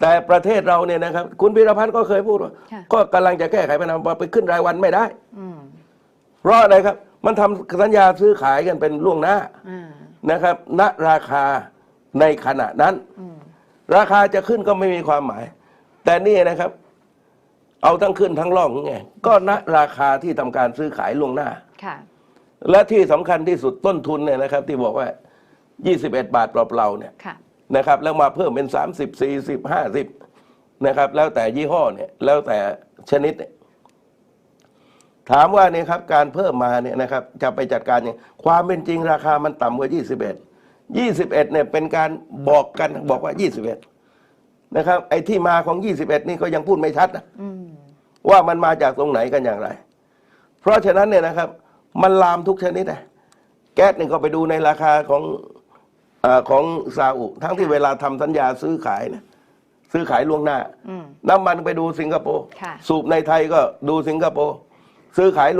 แต่ประเทศเราเนี่ยนะครับคุณพิรพันธ์ก็เคยพูดว่า ค่ะ ก็กำลังจะแก้ไขปัญหาว่าไปขึ้นรายวันไม่ได้ อืมเพราะอะไรครับ มันทำสัญญาซื้อขายกันเป็นล่วงหน้าอ่านะครับณราคาในขณะนั้น อืมราคาจะขึ้นก็ไม่มีความหมาย แต่นี่นะครับ เอาทั้งขึ้นทั้งล่องไงก็ณราคาที่ทำการซื้อขายล่วงหน้า ค่ะ และที่สำคัญที่สุดต้นทุนเนี่ยนะครับ ที่บอกว่า 21 บาทเปล่าๆเนี่ย ค่ะ นะครับแล้วมาเพิ่มเป็น 30 40 50นะครับแล้วแต่ยี่ห้อเนี่ยแล้วแต่ชนิดเนี่ยถามว่าเนี่ยครับการเพิ่มมาเนี่ยนะครับจะไปจัดการเนี่ยความเป็นจริงราคามันต่ำกว่า 21 21เนี่ยเป็นการบอกกันบอกว่า 21 นะครับ ไอ้ที่มาของ 21 นี่ก็ยังพูดไม่ชัดนะอืมว่ามันมาจากตรงไหนกันอย่างไร เพราะฉะนั้นเนี่ยนะครับ มันลามทุกชนิดนะแก๊สนี่ก็ไปดูในราคาของเออ ของซาอุทั้งที่เวลาทำสัญญาซื้อขายนะซื้อขายล่วงหน้าอืมน้ำมันไปดูสิงคโปร์ค่ะสูบในไทยก็ดูสิงคโปร์ซื้อขาย